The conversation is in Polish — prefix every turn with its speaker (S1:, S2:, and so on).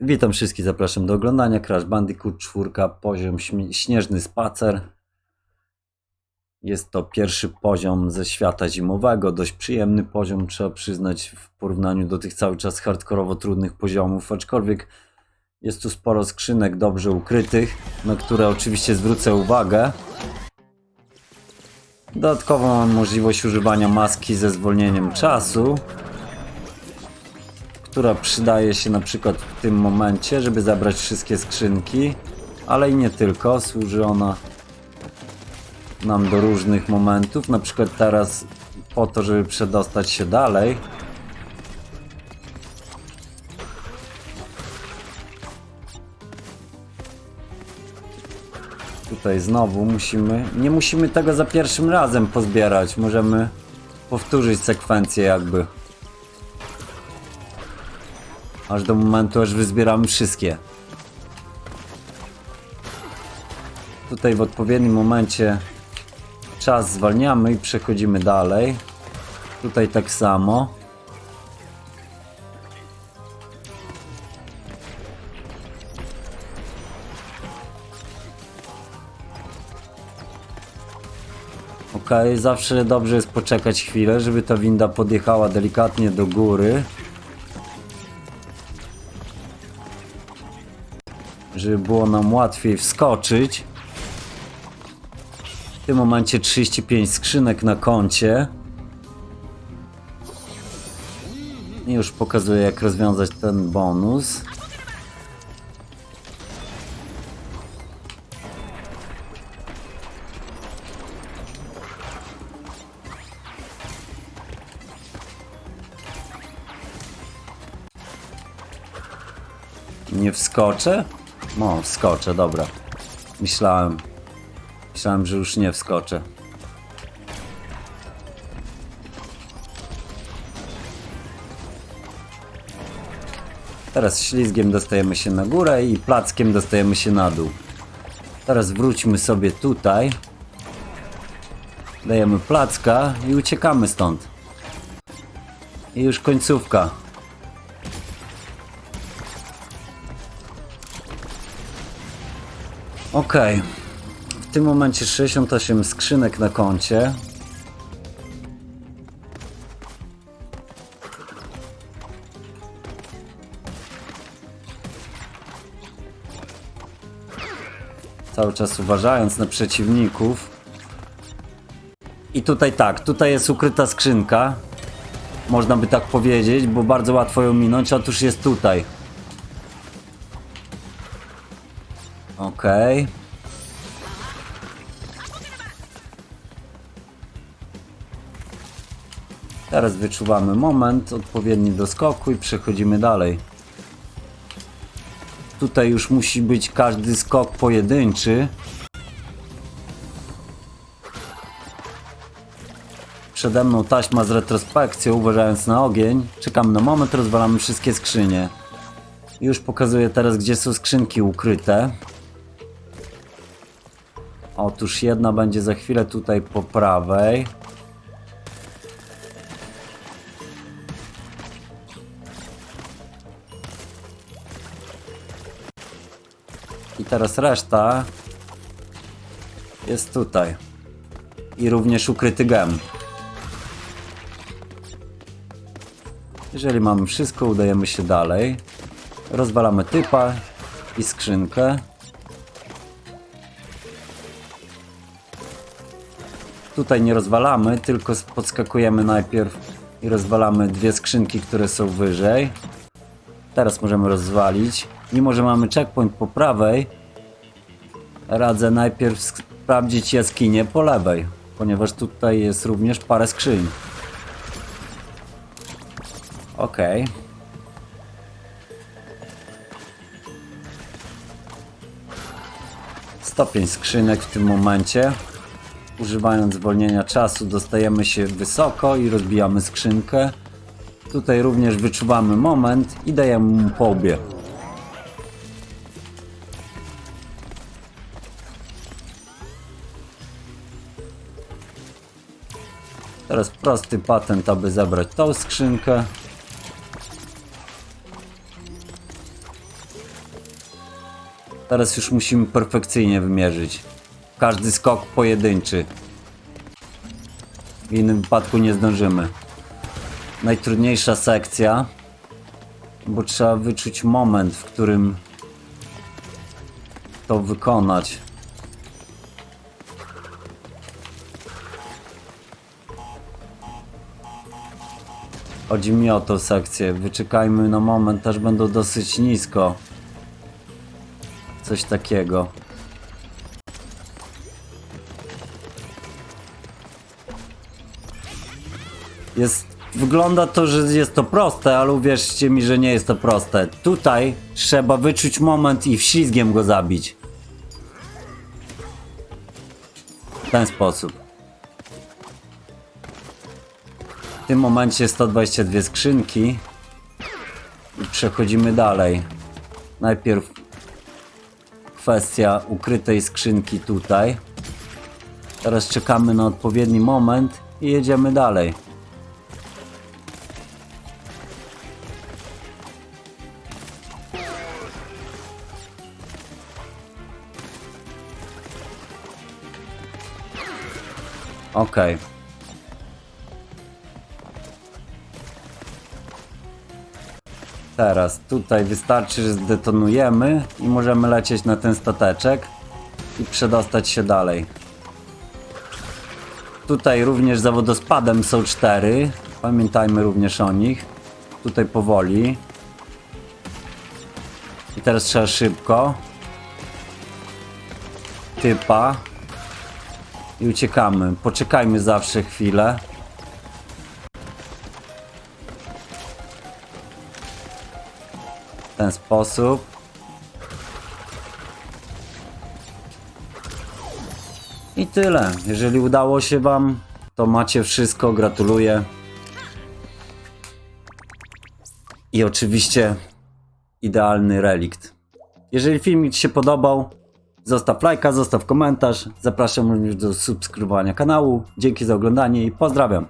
S1: Witam wszystkich, zapraszam do oglądania Crash Bandicoot 4, poziom śnieżny spacer. Jest to pierwszy poziom ze świata zimowego, dość przyjemny poziom, trzeba przyznać, w porównaniu do tych cały czas hardkorowo trudnych poziomów, aczkolwiek jest tu sporo skrzynek dobrze ukrytych, na które oczywiście zwrócę uwagę. Dodatkowo mam możliwość używania maski ze zwolnieniem czasu, która przydaje się na przykład w tym momencie, żeby zabrać wszystkie skrzynki, ale i nie tylko. Służy ona nam do różnych momentów, na przykład teraz po to, żeby przedostać się dalej. Tutaj znowu musimy, nie musimy tego za pierwszym razem pozbierać, możemy powtórzyć sekwencję jakby. Aż do momentu, aż wyzbieramy wszystkie. Tutaj w odpowiednim momencie czas zwalniamy i przechodzimy dalej. Tutaj tak samo. Ok, zawsze dobrze jest poczekać chwilę, żeby ta winda podjechała delikatnie do góry. Żeby było nam łatwiej wskoczyć. W tym momencie 35 skrzynek na koncie. I już pokazuję jak rozwiązać ten bonus. Nie wskoczę? No, wskoczę, dobra. Myślałem. Myślałem, że już nie wskoczę. Teraz ślizgiem dostajemy się na górę i plackiem dostajemy się na dół. Teraz wróćmy sobie tutaj. Dajemy placka i uciekamy stąd. I już końcówka. Okej. W tym momencie 68 skrzynek na koncie. Cały czas uważając na przeciwników. I tutaj tak, tutaj jest ukryta skrzynka. Można by tak powiedzieć, bo bardzo łatwo ją minąć, otóż jest tutaj. Okej. Teraz wyczuwamy moment odpowiedni do skoku i przechodzimy dalej. Tutaj już musi być każdy skok pojedynczy. Przede mną taśma z retrospekcją, uważając na ogień. Czekamy na moment, rozwalamy wszystkie skrzynie. Już pokazuję teraz, gdzie są skrzynki ukryte. Otóż jedna będzie za chwilę tutaj po prawej. I teraz reszta jest tutaj. I również ukryty gem. Jeżeli mamy wszystko, udajemy się dalej. Rozwalamy typa i skrzynkę. Tutaj nie rozwalamy, tylko podskakujemy najpierw i rozwalamy dwie skrzynki, które są wyżej. Teraz możemy rozwalić. Mimo, że mamy checkpoint po prawej, radzę najpierw sprawdzić jaskinię po lewej, ponieważ tutaj jest również parę skrzyń. Okej. Stopień skrzynek w tym momencie. Używając zwolnienia czasu dostajemy się wysoko i rozbijamy skrzynkę. Tutaj również wyczuwamy moment i dajemy mu po łbie. Teraz prosty patent, aby zabrać tą skrzynkę. Teraz już musimy perfekcyjnie wymierzyć. Każdy skok pojedynczy. W innym wypadku nie zdążymy. Najtrudniejsza sekcja, bo trzeba wyczuć moment, w którym to wykonać. Chodzi mi o tą sekcję. Wyczekajmy na moment, aż będą dosyć nisko. Coś takiego. Jest, wygląda to, że jest to proste, ale uwierzcie mi, że nie jest to proste. Tutaj trzeba wyczuć moment i wślizgiem go zabić. W ten sposób. W tym momencie 122 skrzynki i przechodzimy dalej. Najpierw kwestia ukrytej skrzynki tutaj. Teraz czekamy na odpowiedni moment i jedziemy dalej. Okej. Teraz tutaj wystarczy, że zdetonujemy i możemy lecieć na ten stateczek i przedostać się dalej. Tutaj również za wodospadem są cztery. Pamiętajmy również o nich. Tutaj powoli. I teraz trzeba szybko. Typa. I uciekamy. Poczekajmy zawsze chwilę. W ten sposób. I tyle. Jeżeli udało się Wam, to macie wszystko. Gratuluję. I oczywiście idealny relikt. Jeżeli filmik Ci się podobał, zostaw lajka, zostaw komentarz. Zapraszam również do subskrybowania kanału. Dzięki za oglądanie i pozdrawiam.